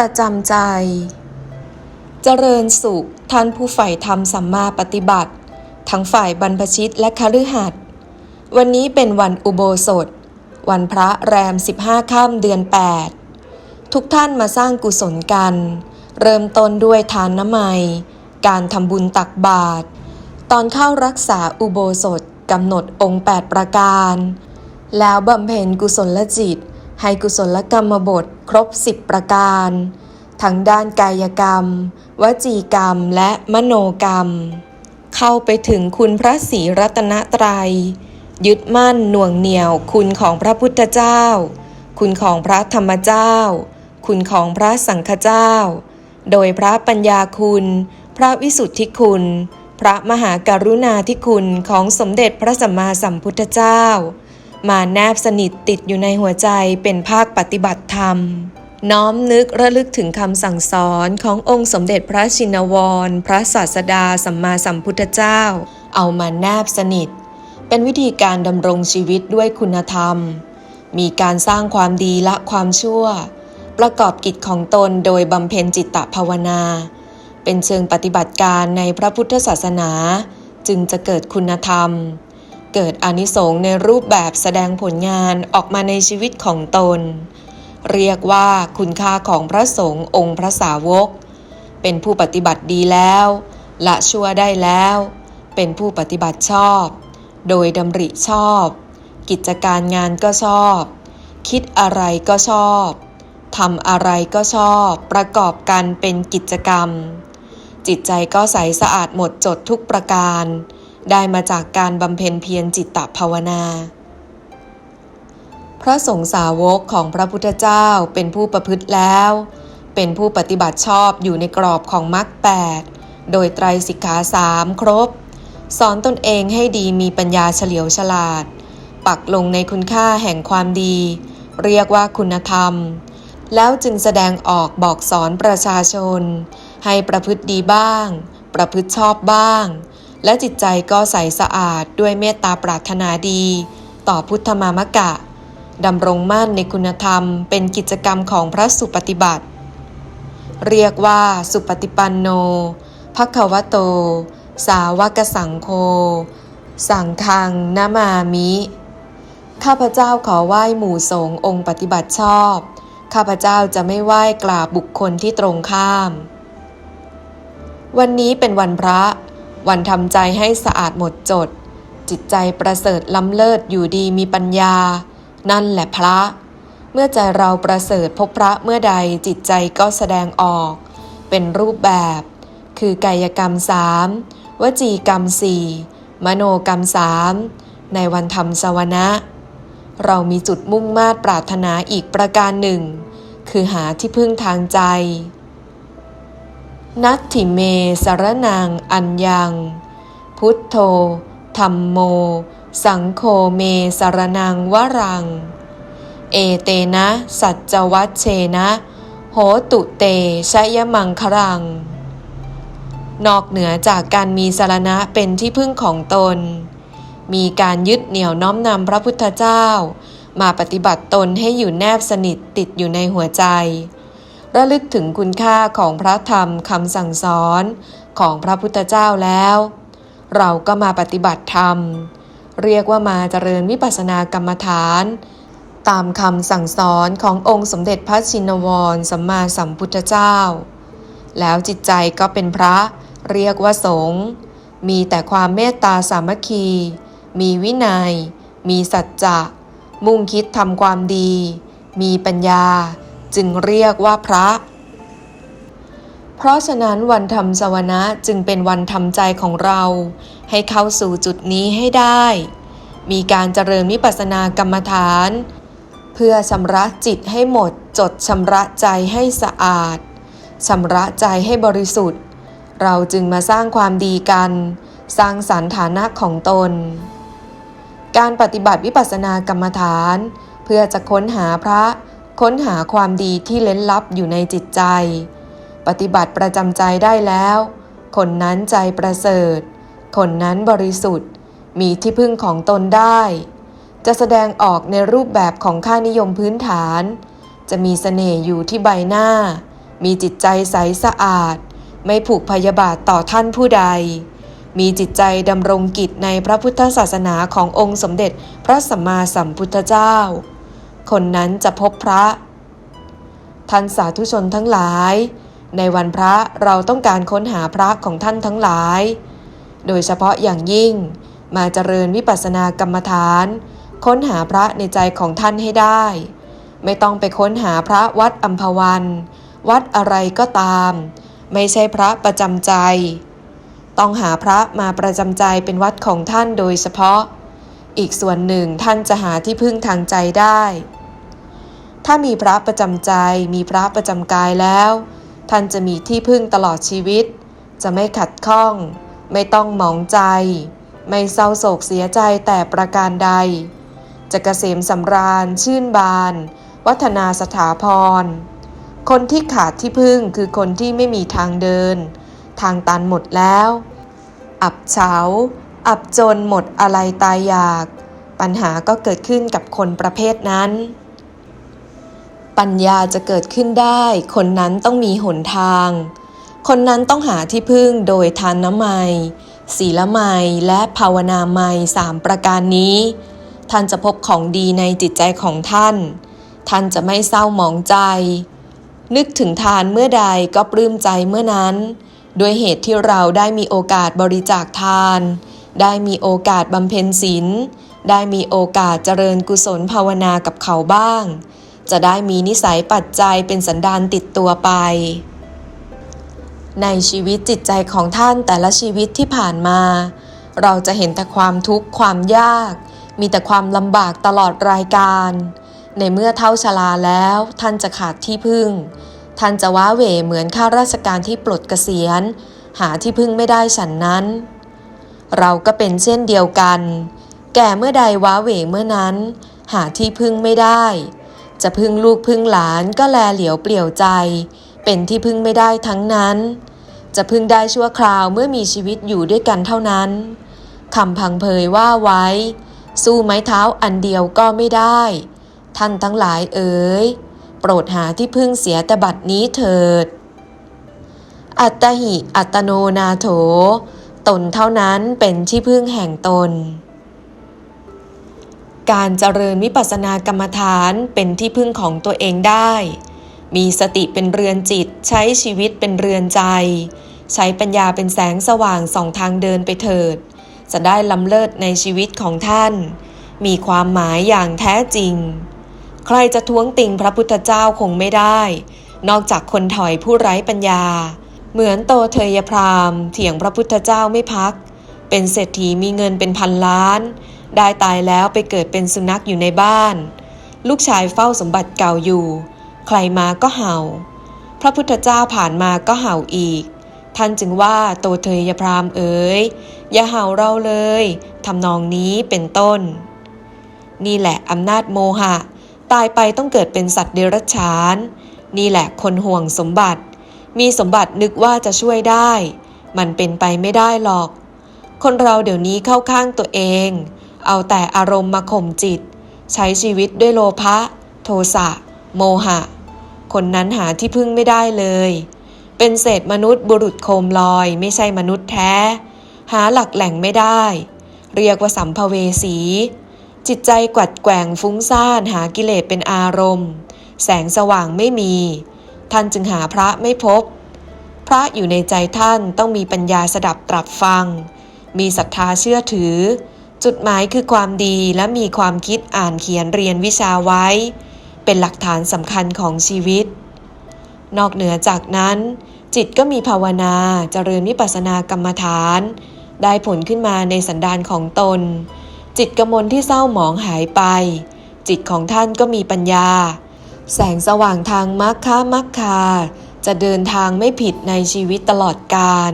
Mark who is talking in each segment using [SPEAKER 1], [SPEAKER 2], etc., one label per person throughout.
[SPEAKER 1] ประจำใจ เจริญสุขท่านผู้ใฝ่ธรรมสัมมาปฏิบัติ ทั้งฝ่ายบรรพชิตและคฤหัสถ์วันนี้เป็นวันอุโบสถ วันพระแรม 15ค่ำเดือน 8 ทุกท่านมาสร้างกุศลกัน เริ่มต้นด้วยทานน้ำไมยการทำบุญตักบาตรตอนเข้ารักษาอุโบสถกำหนดองค์ 8 ประการ แล้วบำเพ็ญกุศลจิต ให้กุศลกรรมบทครบ10ประการ ทั้งด้านกายกรรม วจีกรรมและมโนกรรม เข้าไปถึงคุณพระศรีรัตนตรัย ยึดมั่นหน่วงเหนี่ยวคุณของพระพุทธเจ้า คุณของพระธรรมเจ้า คุณของพระสังฆเจ้า โดยพระปัญญาคุณ พระวิสุทธิคุณ พระมหากรุณาธิคุณของสมเด็จพระสัมมาสัมพุทธเจ้า มาแนบสนิทติดอยู่ในหัวใจเป็นภาคปฏิบัติธรรม น้อมนึกระลึกถึงคำสั่งสอนขององค์สมเด็จพระชินวร พระศาสดาสัมมาสัมพุทธเจ้า เอามาแนบสนิท เป็นวิธีการดำรงชีวิตด้วยคุณธรรม มีการสร้างความดีละความชั่ว ประกอบกิจของตนโดยบำเพ็ญจิตตภาวนา เป็นเชิงปฏิบัติการในพระพุทธศาสนา จึงจะเกิดคุณธรรม เกิดอนิสงส์ในรูปแบบแสดงผลงานออกมาในชีวิตของตน เรียกว่าคุณค่าของพระสงฆ์องค์พระสาวก เป็นผู้ปฏิบัติดีแล้ว ละชั่วได้แล้ว เป็นผู้ปฏิบัติชอบ โดยดำริชอบ กิจการงานก็ชอบ คิดอะไรก็ชอบทำอะไรก็ชอบ ประกอบกันเป็นกิจกรรม จิตใจก็ใสสะอาดหมดจดทุกประการ ได้มาจากการบำเพ็ญเพียรจิตตภาวนา พระสงฆ์สาวกของพระพุทธเจ้าเป็นผู้ประพฤติแล้ว เป็นผู้ปฏิบัติชอบอยู่ในกรอบของมรรคแปดโดยไตรสิกขาสามครบ สอนตนเองให้ดีมีปัญญาเฉลียวฉลาด ปักลงในคุณค่าแห่งความดี เรียกว่าคุณธรรม แล้วจึงแสดงออกบอกสอนประชาชน ให้ประพฤติดีบ้าง ประพฤติชอบบ้าง และจิตใจก็ใสสะอาดด้วยเมตตาปรารถนาดี ต่อพุทธมามกะดำรงมั่นในคุณธรรมเป็นกิจกรรมของพระสุปฏิบัติ เรียกว่าสุปฏิปันโนภควโต สาวกสังโฆสังฆังนามามิ ข้าพเจ้าขอไหว้หมู่สงฆ์องค์ปฏิบัติชอบ ข้าพเจ้าจะไม่ไหว้กราบบุคคลที่ตรงข้าม วันนี้เป็นวันพระ วันทำใจให้สะอาดหมดจด จิตใจประเสริฐล้ำเลิศอยู่ดีมีปัญญา นั่นแหละพระ เมื่อใจเราประเสริฐพบพระเมื่อใดจิตใจก็แสดงออก เป็นรูปแบบ คือกายกรรมสามวจีกรรมสี่มโนกรรมสามในวันธรรมสวนะ เรามีจุดมุ่งมา่ปรารถนาอีกประการหนึ่ง คือหาที่พึ่งทางใจ นัตถิเมสารนังอัญญัง พุทโธธรรมโม สังโฆเมสารนังวรัง เอเตนะ สัจจวัชเชนะ โหตุเตชยมังครัง นอกเหนือจากการมีสารณะเป็นที่พึ่งของตน มีการยึดเหนี่ยวน้อมนำพระพุทธเจ้า มาปฏิบัติตนให้อยู่แนบสนิทติดอยู่ในหัวใจ ระลึกถึงคุณค่าของพระธรรมคำสั่งสอนของพระพุทธเจ้าแล้ว เราก็มาปฏิบัติธรรม เรียกว่ามาเจริญวิปัสสนากรรมฐาน ตามคำสั่งสอนขององค์สมเด็จพระชินวรสัมมาสัมพุทธเจ้า แล้วจิตใจก็เป็นพระเรียกว่าสงฆ์มีแต่ความเมตตาสามัคคี มีวินัย มีสัจจะ มุ่งคิดทำความดี มีปัญญา จึงเรียกว่าพระ เพราะฉะนั้นวันทำสวนะจึงเป็นวันทำใจของเรา ให้เข้าสู่จุดนี้ให้ได้ มีการเจริญวิปัสสนากรรมฐาน เพื่อชำระจิตให้หมดจดชำระใจให้สะอาดชำระใจให้บริสุทธิ์ เราจึงมาสร้างความดีกัน สร้างสรรฐานะของตน การปฏิบัติวิปัสสนากรรมฐาน เพื่อจะค้นหาพระ ค้นหาความดีที่เล้นลับอยู่ในจิตใจ ปฏิบัติประจำใจได้แล้ว คนนั้นใจประเสริฐ คนนั้นบริสุทธิ์ มีที่พึ่งของตนได้ จะแสดงออกในรูปแบบของค่านิยมพื้นฐาน จะมีเสน่ห์อยู่ที่ใบหน้า มีจิตใจใสสะอาด ไม่ผูกพยาบาทต่อท่านผู้ใด มีจิตใจดำรงกิจในพระพุทธศาสนาขององค์สมเด็จพระสัมมาสัมพุทธเจ้า คนนั้นจะพบพระท่านสาธุชนทั้งหลาย ในวันพระเราต้องการค้นหาพระของท่านทั้งหลาย โดยเฉพาะอย่างยิ่ง มาเจริญวิปัสสนากรรมฐาน ค้นหาพระในใจของท่านให้ได้ ไม่ต้องไปค้นหาพระวัดอัมพวัน วัดอะไรก็ตาม ไม่ใช่พระประจำใจ ต้องหาพระมาประจำใจเป็นวัดของท่านโดยเฉพาะ อีกส่วนหนึ่งท่านจะหาที่พึ่งทางใจได้ ถ้ามีพระประจำใจ มีพระประจำกายแล้ว ท่านจะมีที่พึ่งตลอดชีวิต จะไม่ขัดข้อง ไม่ต้องหมองใจ ไม่เศร้าโศกเสียใจแต่ประการใดจะเกษมสำราญ ชื่นบาน วัฒนาสถาพร คนที่ขาดที่พึ่งคือคนที่ไม่มีทางเดิน ทางตันหมดแล้ว อับเฉา อับจนหมดอะไรตายอยาก ปัญหาก็เกิดขึ้นกับคนประเภทนั้น ปัญญาจะเกิดขึ้นได้ คนนั้นต้องมีหนทาง คนนั้นต้องหาที่พึ่งโดยทานน้ำไมยศีลไมยและภาวนาไมยสามประการนี้ ท่านจะพบของดีในจิตใจของท่าน ท่านจะไม่เศร้าหมองใจ นึกถึงทานเมื่อใดก็ปลื้มใจเมื่อนั้น ด้วยเหตุที่เราได้มีโอกาสบริจาคทาน ได้มีโอกาสบำเพ็ญศีลได้มีโอกาสเจริญกุศลภาวนากับเขาบ้าง จะได้มีนิสัยปัจจัยเป็นสันดานติดตัวไป ในชีวิตจิตใจของท่านแต่ละชีวิตที่ผ่านมา เราจะเห็นแต่ความทุกข์ความยาก มีแต่ความลำบากตลอดรายการ ในเมื่อเท่าชราแล้ว ท่านจะขาดที่พึ่ง ท่านจะว้าเหวเหมือนข้าราชการที่ปลดเกษียณ หาที่พึ่งไม่ได้ฉันนั้น เราก็เป็นเช่นเดียวกัน แก่เมื่อใดว้าเหวเมื่อนั้น หาที่พึ่งไม่ได้ จะพึ่งลูกพึ่งหลานก็แลเหลียวเปลี่ยวใจ เป็นที่พึ่งไม่ได้ทั้งนั้น จะพึ่งได้ชั่วคราวเมื่อมีชีวิตอยู่ด้วยกันเท่านั้นคำพังเพยว่าไว้ สู้ไม้เท้าอันเดียวก็ไม่ได้ ท่านทั้งหลายเอ๋ยโปรดหาที่พึ่งเสียแต่บัดนี้เถิด อัตหิอัตโนนาโถ ตนเท่านั้นเป็นที่พึ่งแห่งตน การเจริญวิปัสสนากรรมฐานเป็นที่พึ่งของตัวเองได้ มีสติเป็นเรือนจิต ใช้ชีวิตเป็นเรือนใจ ใช้ปัญญาเป็นแสงสว่างส่องทางเดินไปเถิด จะได้ล้ำเลิศในชีวิตของท่าน มีความหมายอย่างแท้จริง ใครจะท้วงติงพระพุทธเจ้าคงไม่ได้ นอกจากคนถอยผู้ไร้ปัญญา เหมือนโตเทยพรามเถียงพระพุทธเจ้าไม่พัก เป็นเศรษฐีมีเงินเป็นพันล้าน ได้ตายแล้วไปเกิดเป็นสุนัขอยู่ในบ้าน ลูกชายเฝ้าสมบัติเก่าอยู่ ใครมาก็เห่า พระพุทธเจ้าผ่านมาก็เห่าอีก ท่านจึงว่าโตเทยพรามเอ๋ยอย่าเห่าเราเลยทำนองนี้เป็นต้น นี่แหละอำนาจโมหะ ตายไปต้องเกิดเป็นสัตว์เดรัจฉาน นี่แหละคนห่วงสมบัติ มีสมบัตินึกว่าจะช่วยได้ มันเป็นไปไม่ได้หรอก คนเราเดี๋ยวนี้เข้าข้างตัวเอง เอาแต่อารมณ์มาข่มจิต ใช้ชีวิตด้วยโลภะ โทสะ โมหะ คนนั้นหาที่พึ่งไม่ได้เลย เป็นเศษมนุษย์บุรุษโคมลอย ไม่ใช่มนุษย์แท้ หาหลักแหล่งไม่ได้ เรียกว่าสัมภเวสี จิตใจกวัดแกว่งฟุ้งซ่านหากิเลสเป็นอารมณ์ แสงสว่างไม่มี ท่านจึงหาพระไม่พบ พระอยู่ในใจท่านต้องมีปัญญาสดับตรับฟัง มีศรัทธาเชื่อถือ จุดหมายคือความดีและมีความคิดอ่านเขียนเรียนวิชาไว้ เป็นหลักฐานสำคัญของชีวิต นอกเหนือจากนั้น จิตก็มีภาวนาเจริญวิปัสสนากรรมฐาน ได้ผลขึ้นมาในสันดานของตน จิตกมลที่เศร้าหมองหายไป จิตของท่านก็มีปัญญา แสงสว่างทางมรรคามัคคา จะเดินทางไม่ผิดในชีวิตตลอดกาล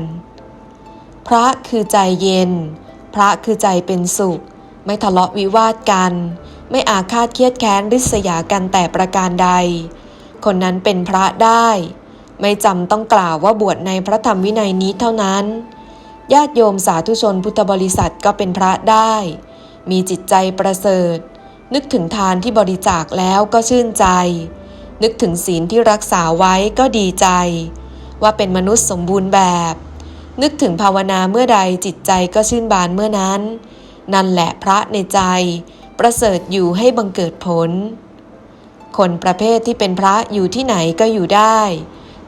[SPEAKER 1] พระคือใจเย็น พระคือใจเป็นสุข ไม่ทะเลาะวิวาทกัน ไม่อาฆาตเครียดแค้นริษยากันแต่ประการใด คนนั้นเป็นพระได้ ไม่จำต้องกล่าวว่าบวชในพระธรรมวินัยนี้เท่านั้น ญาติโยมสาธุชนพุทธบริษัทก็เป็นพระได้ มีจิตใจประเสริฐ นึกถึงทานที่บริจาคแล้วก็ชื่นใจ นึกถึงศีลที่รักษาไว้ก็ดีใจ ว่าเป็นมนุษย์สมบูรณ์แบบ นึกถึงภาวนาเมื่อใดจิตใจก็ชื่นบานเมื่อนั้น นั่นแหละพระในใจ ประเสริฐอยู่ให้บังเกิดผล คนประเภทที่เป็นพระอยู่ที่ไหนก็อยู่ได้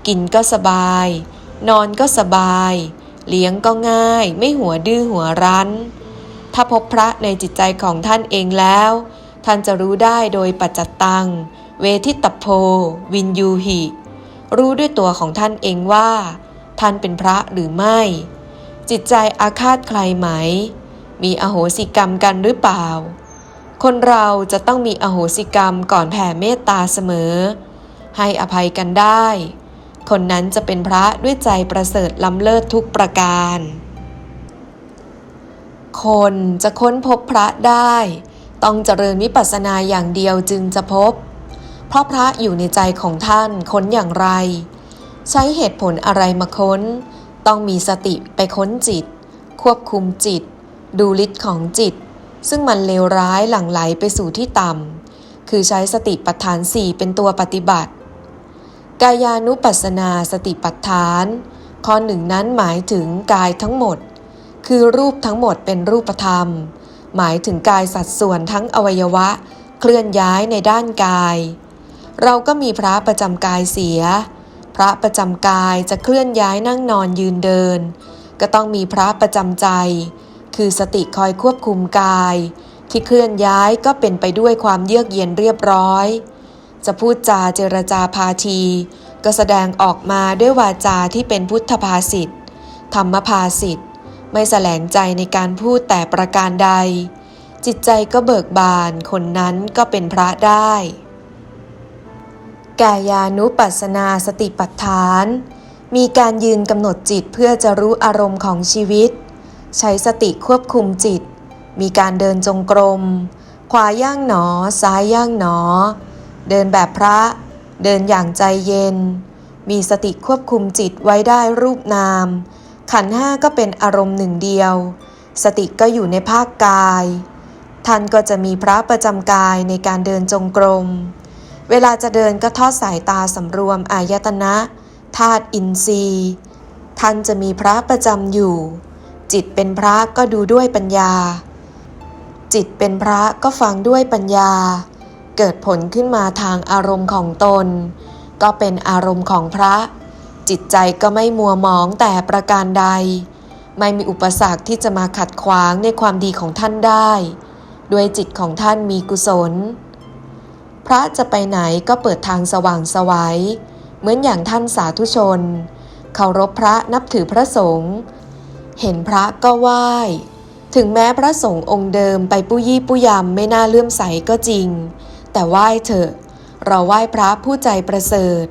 [SPEAKER 1] กินก็สบาย นอนก็สบาย เลี้ยงก็ง่าย ไม่หัวดื้อหัวรั้น ถ้าพบพระในจิตใจของท่านเองแล้ว ท่านจะรู้ได้โดยปัจจตัง เวทิตโพ วินยูหิ รู้ด้วยตัวของท่านเองว่า ท่านเป็นพระหรือไม่ จิตใจอาฆาตใครไหม มีอโหสิกรรมกันหรือเปล่า คนเราจะต้องมีอโหสิกรรมก่อนแผ่เมตตาเสมอ ให้อภัยกันได้ คนนั้นจะเป็นพระด้วยใจประเสริฐล้ำเลิศทุกประการ คนจะค้นพบพระได้ ต้องเจริญวิปัสสนาอย่างเดียวจึงจะพบ เพราะพระอยู่ในใจของท่านค้นอย่างไร ใช้เหตุผลอะไรมาค้น ต้องมีสติไปค้นจิต ควบคุมจิต ดูฤทธิ์ของจิต ซึ่งมันเลวร้ายหลั่งไหลไปสู่ที่ต่ำคือใช้สติปัฏฐานสี่เป็นตัวปฏิบัติ กายานุปัสสนาสติปัฏฐาน ข้อหนึ่งนั้นหมายถึงกายทั้งหมด คือรูปทั้งหมดเป็นรูปธรรม หมายถึงกายสัดส่วนทั้งอวัยวะ เคลื่อนย้ายในด้านกาย เราก็มีพระประจำกายเสีย พระประจำกายจะเคลื่อนย้ายนั่งนอนยืนเดิน ก็ต้องมีพระประจำใจ คือสติคอยควบคุมกาย ที่เคลื่อนย้ายก็เป็นไปด้วยความเยือกเย็นเรียบร้อย จะพูดจาเจรจาพาที ก็แสดงออกมาด้วยวาจาที่เป็นพุทธภาษิตธรรมภาษิตไม่แสลงใจในการพูดแต่ประการใด จิตใจก็เบิกบานคนนั้นก็เป็นพระได้ กายานุปัสสนาสติปัฏฐาน มีการยืนกำหนดจิตเพื่อจะรู้อารมณ์ของชีวิต ใช้สติควบคุมจิต มีการเดินจงกรม ขวาย่างหนอ ซ้ายย่างหนอ เดินแบบพระ เดินอย่างใจเย็น มีสติควบคุมจิตไว้ได้รูปนาม ขันห้าก็เป็นอารมณ์หนึ่งเดียว สติก็อยู่ในภาคกาย ท่านก็จะมีพระประจำกายในการเดินจงกรม เวลาจะเดินก็ทอดสายตาสำรวมอายตนะธาตุอินทรีย์ ท่านจะมีพระประจำอยู่ จิตเป็นพระก็ดูด้วยปัญญา จิตเป็นพระก็ฟังด้วยปัญญา เกิดผลขึ้นมาทางอารมณ์ของตน ก็เป็นอารมณ์ของพระ จิตใจก็ไม่มัวหมองแต่ประการใด ไม่มีอุปสรรคที่จะมาขัดขวางในความดีของท่านได้ ด้วยจิตของท่านมีกุศล พระจะไปไหนก็เปิดทางสว่างสวัยเหมือนอย่างท่านสาธุชน เคารพพระนับถือพระสงฆ์เห็นพระก็ไหว้ ถึงแม้พระสงฆ์องค์เดิมไปปุยี่ปุยำไม่น่าเลื่อมใสก็จริง แต่ไหว้เถอะ เราไหว้พระผู้ใจประเสริฐ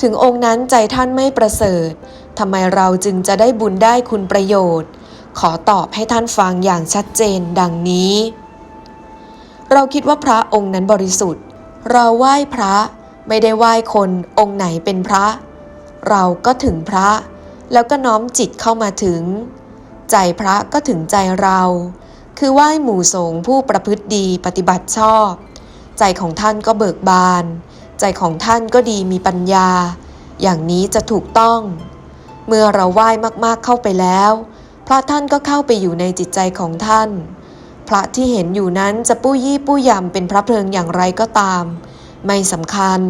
[SPEAKER 1] ถึงองค์นั้นใจท่านไม่ประเสริฐทำไมเราจึงจะได้บุญได้คุณประโยชน์ ขอตอบให้ท่านฟังอย่างชัดเจนดังนี้ เราคิดว่าพระองค์นั้นบริสุทธิ์ เราไหว้พระไม่ได้ไหว้คนองค์ไหนเป็นพระ เราก็ถึงพระ แล้วก็น้อมจิตเข้ามาถึง ใจพระก็ถึงใจเรา คือไหว้หมู่สงฆ์ผู้ประพฤติดีปฏิบัติชอบ ใจของท่านก็เบิกบาน ใจของท่านก็ดีมีปัญญา อย่างนี้จะถูกต้อง เมื่อเราไหว้มากๆเข้าไปแล้ว พระท่านก็เข้าไปอยู่ในจิตใจของท่าน พระที่เห็นอยู่นั้นจะปู้ยี่ปู้ยำเป็นพระเพลิงอย่างไรก็ตาม ไม่สำคัญ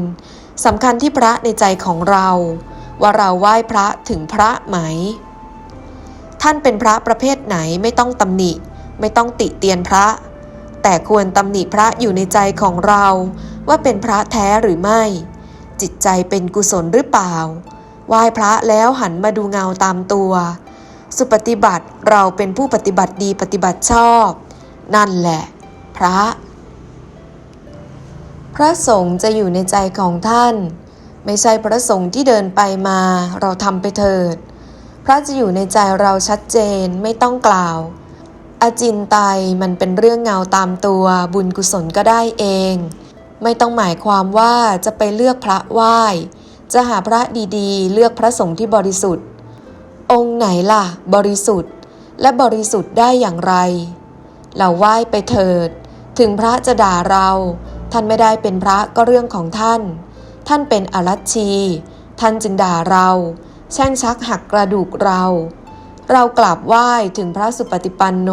[SPEAKER 1] สำคัญที่พระในใจของเรา ว่าเราไหว้พระถึงพระไหม ท่านเป็นพระประเภทไหนไม่ต้องตำหนิ ไม่ต้องติเตียนพระ แต่ควรตำหนิพระอยู่ในใจของเราว่าเป็นพระแท้หรือไม่ จิตใจเป็นกุศลหรือเปล่า ไหว้พระแล้วหันมาดูเงาตามตัว สุปฏิบัติเราเป็นผู้ปฏิบัติดีปฏิบัติชอบ นั่นแหละ พระ พระสงฆ์จะอยู่ในใจของท่าน ไม่ใช่พระสงฆ์ที่เดินไปมาเราทำไปเถิด พระจะอยู่ในใจเราชัดเจนไม่ต้องกล่าวอาจินไตมันเป็นเรื่องเงาตามตัวบุญกุศลก็ได้เอง ไม่ต้องหมายความว่าจะไปเลือกพระไหว้ จะหาพระดีๆ เลือกพระสงฆ์ที่บริสุทธิ์ องค์ไหนล่ะ บริสุทธิ์และบริสุทธิ์ได้อย่างไร เราไหว้ไปเถิด ถึงพระจะด่าเรา ท่านไม่ได้เป็นพระก็เรื่องของท่าน ท่านเป็นอรัชชี ท่านจึงด่าเรา แช่งชักหักกระดูกเรา เรากราบไหว้ถึงพระสุปฏิปันโน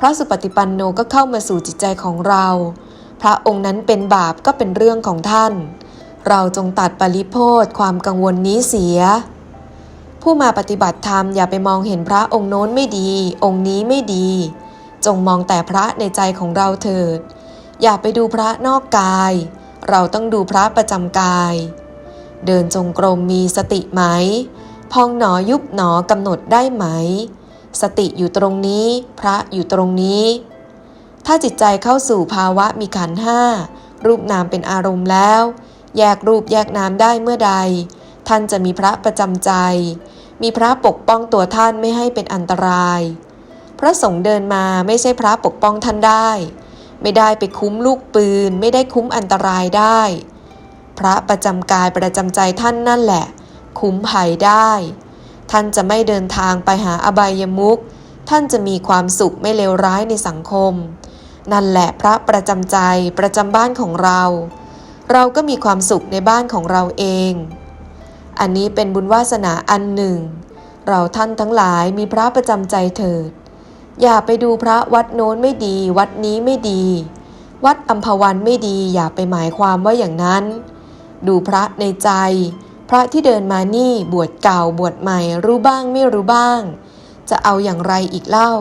[SPEAKER 1] พระสุปฏิปันโนก็เข้ามาสู่จิตใจของเรา พระองค์นั้นเป็นบาปก็เป็นเรื่องของท่าน เราจงตัดปริโพธความกังวลนี้เสียผู้มาปฏิบัติธรรมอย่าไปมองเห็นพระองค์โน้นไม่ดี องค์นี้ไม่ดี จงมองแต่พระในใจของเราเถิด อย่าไปดูพระนอกกาย เราต้องดูพระประจำกาย เดินจงกรมมีสติไหม พองหนอยุบหนอกำหนดได้ไหม สติอยู่ตรงนี้ พระอยู่ตรงนี้ ถ้าจิตใจเข้าสู่ภาวะมีขันห้า รูปนามเป็นอารมณ์แล้ว แยกรูปแยกนามได้เมื่อใด ท่านจะมีพระประจำใจ มีพระปกป้องตัวท่านไม่ให้เป็นอันตราย ระสงฆ์เดินมาไม่ใช่พระปกป้องท่านได้ ไม่ได้ไปคุ้มลูกปืน ไม่ได้คุ้มอันตรายได้ พระประจำกายประจำใจท่านนั่นแหละ คุ้มภัยได้ ท่านจะไม่เดินทางไปหาอบายมุขท่านจะมีความสุขไม่เลวร้ายในสังคม นั่นแหละพระประจำใจประจำบ้านของเรา เราก็มีความสุขในบ้านของเราเอง อันนี้เป็นบุญวาสนาอันหนึ่ง เราท่านทั้งหลายมีพระประจำใจเถิด อย่าไปดูพระวัดโน้นไม่ดี วัดนี้ไม่ดี วัดอัมพวันไม่ดี อย่าไปหมายความว่าอย่างนั้น ดูพระในใจ พระที่เดินมานี่บวชเก่าบวชใหม่รู้บ้างไม่รู้บ้าง จะเอาอย่างไรอีกเล่า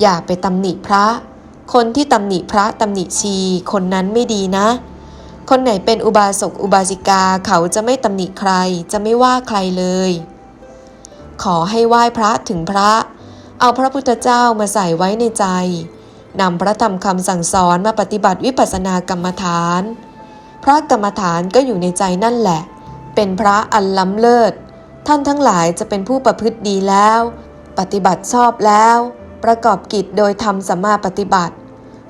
[SPEAKER 1] อย่าไปตำหนิพระ คนที่ตำหนิพระตำหนิชีคนนั้นไม่ดีนะ คนไหนเป็นอุบาสกอุบาสิกาเขาจะไม่ตำหนิใคร จะไม่ว่าใครเลย ขอให้ไหว้พระถึงพระ เอาพระพุทธเจ้ามาใส่ไว้ในใจนำพระธรรมคำสั่งสอนมาปฏิบัติวิปัสสนากรรมฐาน พระกรรมฐานก็อยู่ในใจนั่นแหละ เป็นพระอันล้ำเลิศ ท่านทั้งหลายจะเป็นผู้ประพฤติดีแล้ว ปฏิบัติชอบแล้ว ประกอบกิจโดยทำสัมมาปฏิบัติ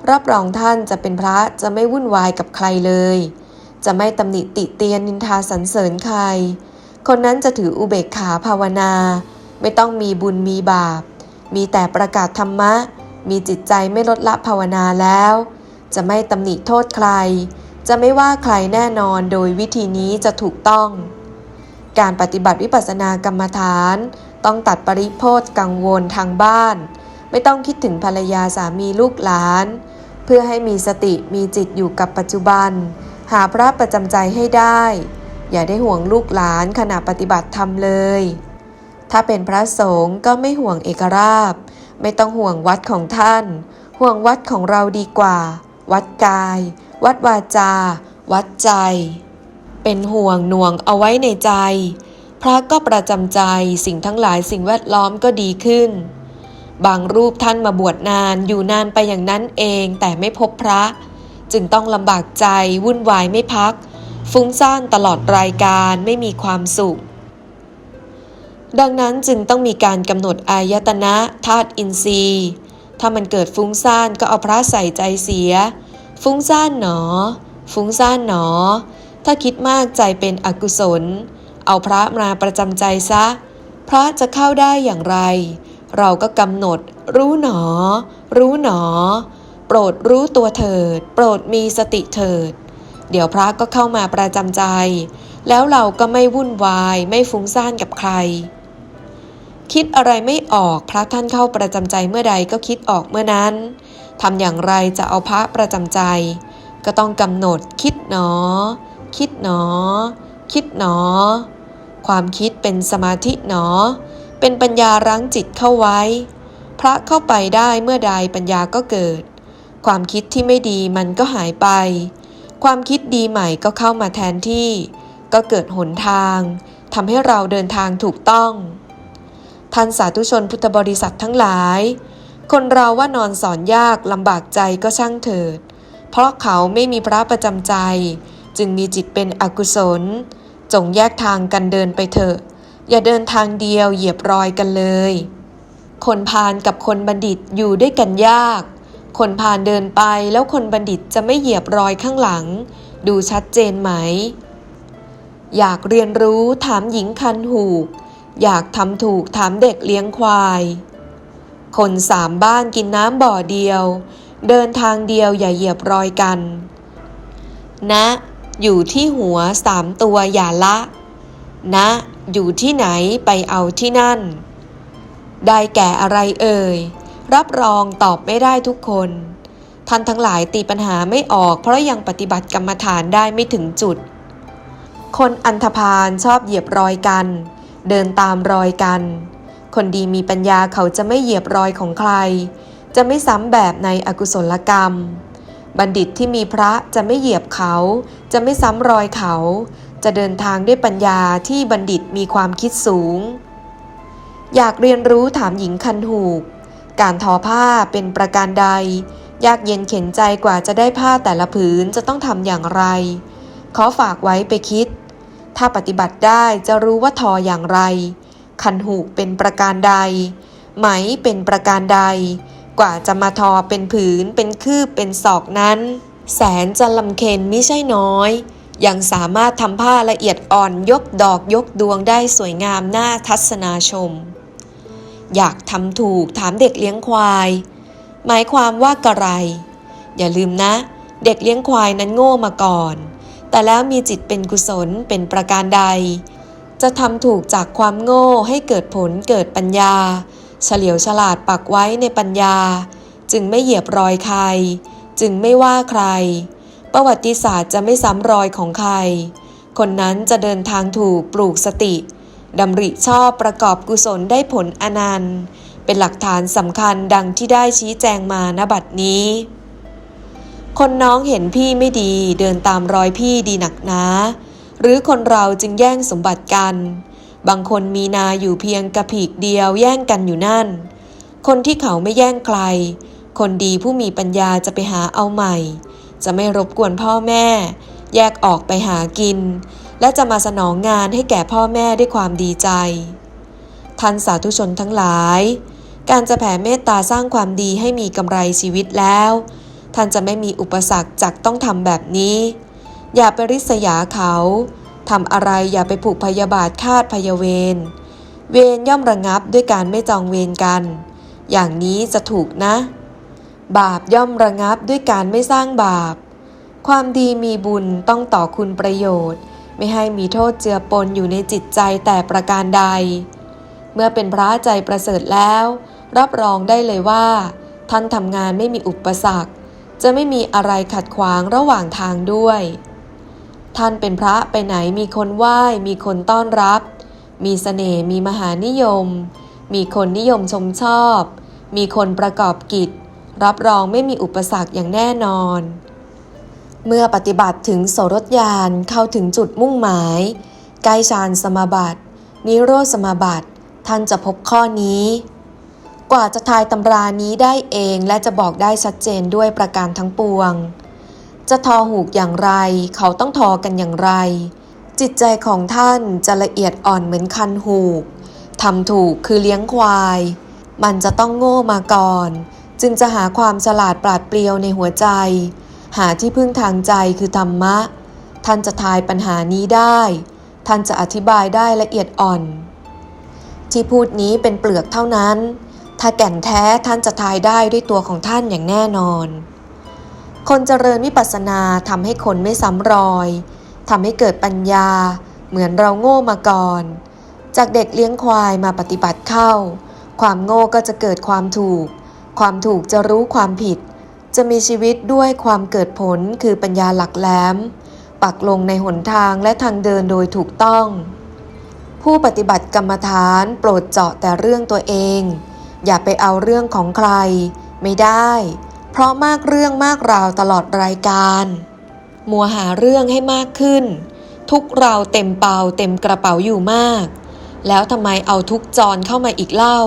[SPEAKER 1] รับรองท่านจะเป็นพระจะไม่วุ่นวายกับใครเลย จะไม่ตำหนิติเตียนนินทาสรรเสริญใคร คนนั้นจะถืออุเบกขาภาวนา ไม่ต้องมีบุญมีบาป มีแต่ประกาศธรรมะ มีจิตใจไม่ลดละภาวนาแล้ว จะไม่ตำหนิโทษใคร จะไม่ว่าใครแน่นอนโดยวิธีนี้จะถูกต้อง การปฏิบัติวิปัสสนากรรมฐาน ต้องตัดปริโภทกังวลทางบ้าน ไม่ต้องคิดถึงภรรยาสามีลูกหลาน เพื่อให้มีสติมีจิตอยู่กับปัจจุบัน หาพระประจำใจให้ได้ อย่าได้ห่วงลูกหลานขณะปฏิบัติธรรมเลย ถ้าเป็นพระสงฆ์ก็ไม่ห่วงเอกราชไม่ต้องห่วงวัดของท่าน ห่วงวัดของเราดีกว่า วัดกาย วัดวาจา วัดใจ เป็นห่วงหน่วงเอาไว้ในใจ พระก็ประจำใจสิ่งทั้งหลายสิ่งแวดล้อมก็ดีขึ้น บางรูปท่านมาบวชนานอยู่นานไปอย่างนั้นเองแต่ไม่พบพระ จึงต้องลำบากใจวุ่นวายไม่พัก ฟุ้งซ่านตลอดรายการไม่มีความสุข ดังนั้นจึงต้องมีการกำหนดอายตนะธาตุอินทรีย์ ถ้ามันเกิดฟุ้งซ่านก็เอาพระใส่ใจเสีย ฟุ้งซ่านหนอ ฟุ้งซ่านหนอ ถ้าคิดมากใจเป็นอกุศล เอาพระมาประจำใจซะ พระจะเข้าได้อย่างไร เราก็กำหนด รู้หนอ รู้หนอ โปรดรู้ตัวเถิด โปรดมีสติเถิด เดี๋ยวพระก็เข้ามาประจำใจ แล้วเราก็ไม่วุ่นวายไม่ฟุ้งซ่านกับใคร คิดอะไรไม่ออกพระท่านเข้าประจำใจเมื่อใดก็คิดออกเมื่อนั้นทำอย่างไรจะเอาพระประจำใจ ก็ต้องกำหนดคิดหนอ คิดหนอ คิดหนอ ความคิดเป็นสมาธิหนอ เป็นปัญญารั้งจิตเข้าไว้ พระเข้าไปได้เมื่อใดปัญญาก็เกิด ความคิดที่ไม่ดีมันก็หายไป ความคิดดีใหม่ก็เข้ามาแทนที่ ก็เกิดหนทางทำให้เราเดินทางถูกต้อง ท่านสาธุชนพุทธบริษัททั้งหลาย คนเราว่านอนสอนยากลำบากใจก็ช่างเถิด เพราะเขาไม่มีพระประจำใจ จึงมีจิตเป็นอกุศล จงแยกทางกันเดินไปเถอะ อย่าเดินทางเดียวเหยียบรอยกันเลย คนพาลกับคนบัณฑิตอยู่ด้วยกันยาก คนพาลเดินไปแล้วคนบัณฑิตจะไม่เหยียบรอยข้างหลัง ดูชัดเจนไหม อยากเรียนรู้ถามหญิงคันหูก อยากทำถูกถามเด็กเลี้ยงควาย คนสามบ้านกินน้ำบ่อเดียว เดินทางเดียวอย่าเหยียบรอยกัน นะ อยู่ที่หัวสามตัวอย่าละ นะ อยู่ที่ไหนไปเอาที่นั่น ได้แก่อะไรเอ่ย รับรองตอบไม่ได้ทุกคน ท่านทั้งหลายตีปัญหาไม่ออก เพราะยังปฏิบัติกรรมฐานได้ไม่ถึงจุด คนอันธพาลชอบเหยียบรอยกัน เดินตามรอยกัน คนดีมีปัญญาเขาจะไม่เหยียบรอยของใคร จะไม่ซ้ำแบบในอกุศลกรรม บัณฑิตที่มีพระจะไม่เหยียบเขา จะไม่ซ้ำรอยเขา จะเดินทางด้วยปัญญาที่บัณฑิตมีความคิดสูง อยากเรียนรู้ถามหญิงคันหูก การทอผ้าเป็นประการใด ยากเย็นเข็นใจกว่าจะได้ผ้าแต่ละผืนจะต้องทำอย่างไร ขอฝากไว้ไปคิด ถ้าปฏิบัติได้จะรู้ว่าทออย่างไร คันหูกเป็นประการใด ไหมเป็นประการใด กว่าจะมาทอเป็นผืน เป็นคืบ เป็นศอกนั้น แสนจะลำเค็นมิใช่น้อย ยังสามารถทำผ้าละเอียดอ่อนยกดอกยกดวงได้สวยงามน่าทัศนาชม อยากทำถูกถามเด็กเลี้ยงควาย หมายความว่ากระไร อย่าลืมนะ เด็กเลี้ยงควายนั้นโง่มาก่อน แต่แล้วมีจิตเป็นกุศลเป็นประการใด จะทำถูกจากความโง่ให้เกิดผลเกิดปัญญา เฉลียวฉลาดปักไว้ในปัญญา จึงไม่เหยียบรอยใคร จึงไม่ว่าใคร ประวัติศาสตร์จะไม่ซ้ำรอยของใคร คนนั้นจะเดินทางถูกปลูกสติดำริชอบประกอบกุศลได้ผลอนันต์ เป็นหลักฐานสำคัญดังที่ได้ชี้แจงมาณบัดนี้ คนน้องเห็นพี่ไม่ดีเดินตามรอยพี่ดีหนักนาหรือคนเราจึงแย่งสมบัติกัน บางคนมีนาอยู่เพียงกระผีกเดียวแย่งกันอยู่นั่น คนที่เขาไม่แย่งใคร คนดีผู้มีปัญญาจะไปหาเอาใหม่ จะไม่รบกวนพ่อแม่ แยกออกไปหากิน และจะมาสนองงานให้แก่พ่อแม่ด้วยความดีใจท่านสาธุชนทั้งหลาย การจะแผ่เมตตาสร้างความดีให้มีกำไรชีวิตแล้ว ท่านจะไม่มีอุปสรรคจากต้องทำแบบนี้ อย่าไปริษยาเขาทำอะไรอย่าไปผูกพยาบาทคาดพยาเวรเวรย่อมระงับด้วยการไม่จองเวรกัน อย่างนี้จะถูกนะ บาปย่อมระงับด้วยการไม่สร้างบาป ความดีมีบุญต้องต่อคุณประโยชน์ ไม่ให้มีโทษเจือปนอยู่ในจิตใจแต่ประการใด เมื่อเป็นพระใจประเสริฐแล้ว รับรองได้เลยว่า ท่านทำงานไม่มีอุปสรรค จะไม่มีอะไรขัดขวางระหว่างทางด้วย ท่านเป็นพระไปไหนมีคนไหว้ มีคนต้อนรับ มีเสน่ห์มีมหานิยม มีคนนิยมชมชอบ มีคนประกอบกิจ รับรองไม่มีอุปสรรคอย่างแน่นอน เมื่อปฏิบัติถึงโสรถยานเข้าถึงจุดมุ่งหมายใกล้ฌานสมาบัติ นิโรธสมาบัติ ท่านจะพบข้อนี้ กว่าจะทายตำรานี้ได้เองและจะบอกได้ชัดเจนด้วยประการทั้งปวง จะทอหูกอย่างไร เขาต้องทอกันอย่างไร จิตใจของท่านจะละเอียดอ่อนเหมือนคันหูกทำถูกคือเลี้ยงควาย มันจะต้องโง่มาก่อน จึงจะหาความฉลาดปราดเปรียวในหัวใจ หาที่พึ่งทางใจคือธรรมะ ท่านจะทายปัญหานี้ได้ ท่านจะอธิบายได้ละเอียดอ่อน ที่พูดนี้เป็นเปลือกเท่านั้น ถ้าแก่นแท้ท่านจะทายได้ด้วยตัวของท่านอย่างแน่นอน คนเจริญวิปัสสนาทำให้คนไม่ซ้ำรอยทำให้เกิดปัญญา เหมือนเราโง่มาก่อน จากเด็กเลี้ยงควายมาปฏิบัติเข้า ความโง่ก็จะเกิดความถูก ความถูกจะรู้ความผิด จะมีชีวิตด้วยความเกิดผลคือปัญญาหลักแหลม ปักลงในหนทางและทางเดินโดยถูกต้อง ผู้ปฏิบัติกรรมฐานโปรดเจาะแต่เรื่องตัวเอง อย่าไปเอาเรื่องของใคร ไม่ได้ เพราะมากเรื่องมากราวตลอดรายการ มัวหาเรื่องให้มากขึ้น ทุกเราเต็มเป่าเต็มกระเป๋าอยู่มาก แล้วทำไมเอาทุกจรเข้ามาอีกเล่า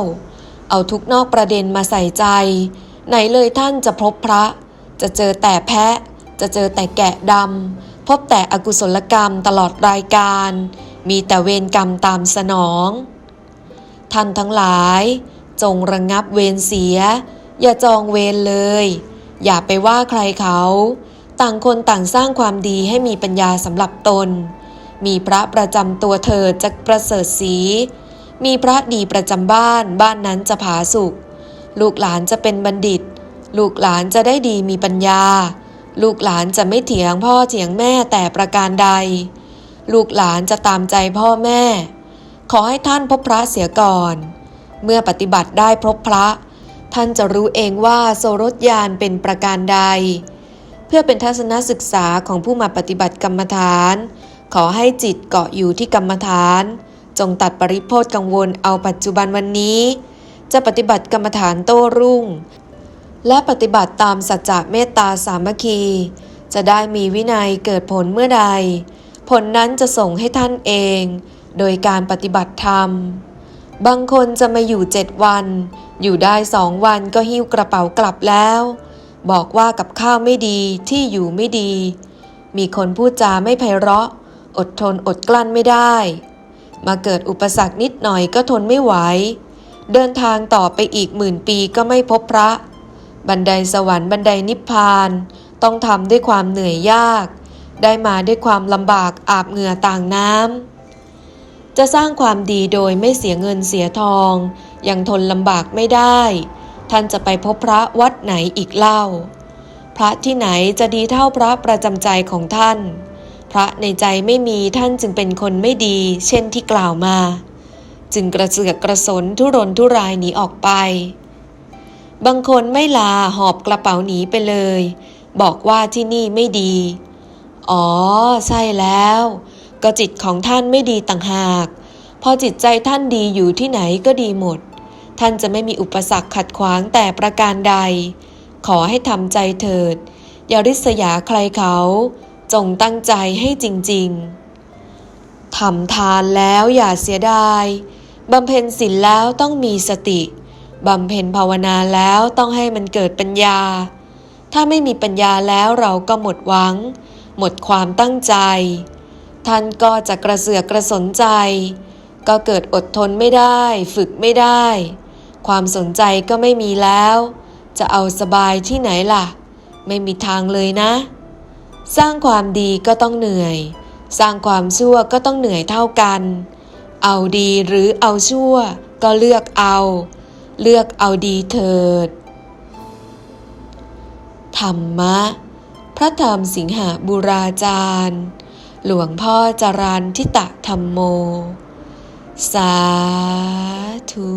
[SPEAKER 1] เอาทุกนอกประเด็นมาใส่ใจ ไหนเลยท่านจะพบพระ จะเจอแต่แพะ จะเจอแต่แกะดำพบแต่อกุศลกรรมตลอดรายการ มีแต่เวรกรรมตามสนองท่านทั้งหลาย จงระงงับเวรเสีย อย่าจองเวรเลย อย่าไปว่าใครเขา ต่างคนต่างสร้างความดีให้มีปัญญาสำหรับตน มีพระประจำตัวเธอจะประเสริฐสี มีพระดีประจำบ้านบ้านนั้นจะผาสุข ลูกหลานจะเป็นบัณฑิต ลูกหลานจะได้ดีมีปัญญา ลูกหลานจะไม่เถียงพ่อเถียงแม่แต่ประการใด ลูกหลานจะตามใจพ่อแม่ ขอให้ท่านพบพระเสียก่อน เมื่อปฏิบัติได้พบพระ ท่านจะรู้เองว่าโสรถยานเป็นประการใด เพื่อเป็นทัศนศึกษาของผู้มาปฏิบัติกรรมฐาน ขอให้จิตเกาะอยู่ที่กรรมฐาน จงตัดปริโพธกังวลเอาปัจจุบันวันนี้ จะปฏิบัติกรรมฐานโต้รุ่ง และปฏิบัติตามสัจจะเมตตาสามัคคี จะได้มีวินัยเกิดผลเมื่อใด ผลนั้นจะส่งให้ท่านเอง โดยการปฏิบัติธรรม บางคนจะมาอยู่เจ็ดวัน อยู่ได้สองวันก็หิ้วกระเป๋ากลับแล้ว บอกว่ากับข้าวไม่ดีที่อยู่ไม่ดี มีคนพูดจาไม่ไพเราะ อดทนอดกลั้นไม่ได้ มาเกิดอุปสรรคนิดหน่อยก็ทนไม่ไหว เดินทางต่อไปอีกหมื่นปีก็ไม่พบพระ บันไดสวรรค์บันไดนิพพาน ต้องทำด้วยความเหนื่อยยาก ได้มาด้วยความลำบากอาบเหงื่อต่างน้ำ จะสร้างความดีโดยไม่เสียเงินเสียทอง ยังทนลำบากไม่ได้ ท่านจะไปพบพระวัดไหนอีกเล่า พระที่ไหนจะดีเท่าพระประจำใจของท่าน พระในใจไม่มีท่านจึงเป็นคนไม่ดี เช่นที่กล่าวมา จึงกระเสือกกระสนทุรนทุรายหนีออกไป บางคนไม่ลาหอบกระเป๋าหนีไปเลย บอกว่าที่นี่ไม่ดี อ๋อ ใช่แล้ว ก็จิตของท่านไม่ดีต่างหาก พอจิตใจท่านดีอยู่ที่ไหนก็ดีหมด ท่านจะไม่มีอุปสรรคขัดขวางแต่ประการใด ขอให้ทำใจเถิด อย่าริษยาใครเขา จงตั้งใจให้จริง ๆทำทานแล้วอย่าเสียดายบำเพ็ญศีลแล้วต้องมีสติบำเพ็ญภาวนาแล้วต้องให้มันเกิดปัญญา ถ้าไม่มีปัญญาแล้วเราก็หมดหวัง หมดความตั้งใจ ท่านก็จะกระเสือกกระสนใจ ก็เกิดอดทนไม่ได้ ฝึกไม่ได้ ความสนใจก็ไม่มีแล้ว จะเอาสบายที่ไหนล่ะ ไม่มีทางเลยนะ สร้างความดีก็ต้องเหนื่อย สร้างความชั่วก็ต้องเหนื่อยเท่ากัน เอาดีหรือเอาชั่ว ก็เลือกเอา เลือกเอาดีเถิด ธรรมะ พระธรรมสิงหบุราจารย์ หลวงพ่อจารันทิตะธรรมโม สาธุ